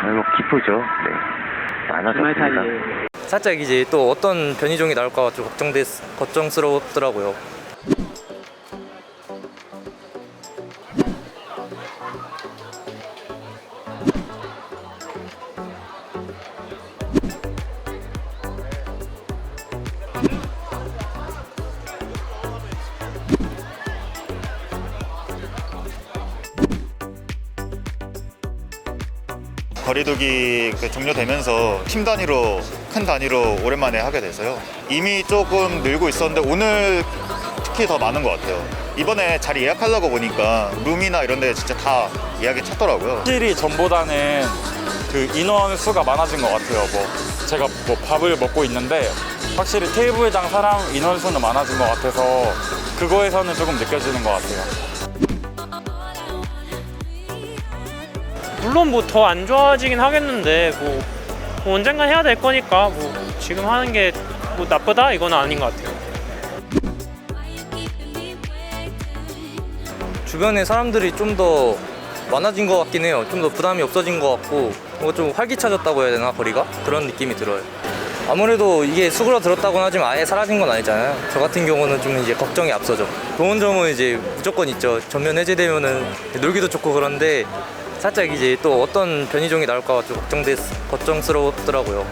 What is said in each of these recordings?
아, 뭐 기쁘죠. 네. 많아졌습니다. 살짝 이제 또 어떤 변이종이 나올까 좀 걱정돼 걱정스럽더라고요. 거리두기 그 종료되면서 팀 단위로 큰 단위로 오랜만에 하게 돼서요. 이미 조금 늘고 있었는데 오늘 특히 더 많은 것 같아요. 이번에 자리 예약하려고 보니까 룸이나 이런 데 진짜 다 예약이 찼더라고요. 확실히 전보다는 그 인원 수가 많아진 것 같아요. 뭐 제가 뭐 밥을 먹고 있는데 확실히 테이블장 사람 인원 수는 많아진 것 같아서 그거에서는 조금 느껴지는 것 같아요. 물론 뭐 더 안 좋아지긴 하겠는데 뭐, 뭐 언젠간 해야 될 거니까 뭐 지금 하는 게 뭐 나쁘다 이건 아닌 것 같아요. 주변에 사람들이 좀 더 많아진 것 같긴 해요. 좀 더 부담이 없어진 것 같고 뭔가 좀 활기차졌다고 해야 되나 거리가 그런 느낌이 들어요. 아무래도 이게 수그러들었다고는 하지만 아예 사라진 건 아니잖아요. 저 같은 경우는 좀 이제 걱정이 앞서죠. 좋은 점은 이제 무조건 있죠. 전면 해제되면은 놀기도 좋고 그런데 살짝 이제 또 어떤 변이종이 나올까 좀 걱정돼 걱정스럽더라고요.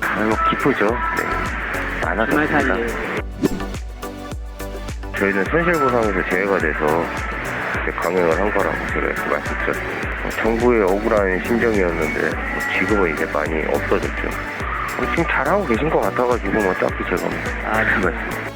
아, 뭐 기쁘죠. 네. 사이에 저희는 손실보상에서 제외가 돼서 강행을 한 거라고 제가 말씀드렸어요. 어, 정부의 억울한 심정이었는데 뭐 지금은 이제 많이 없어졌죠. 어, 지금 잘하고 계신 것 같아가지고 뭐 딱히 제가 뭐 아, 그 말씀.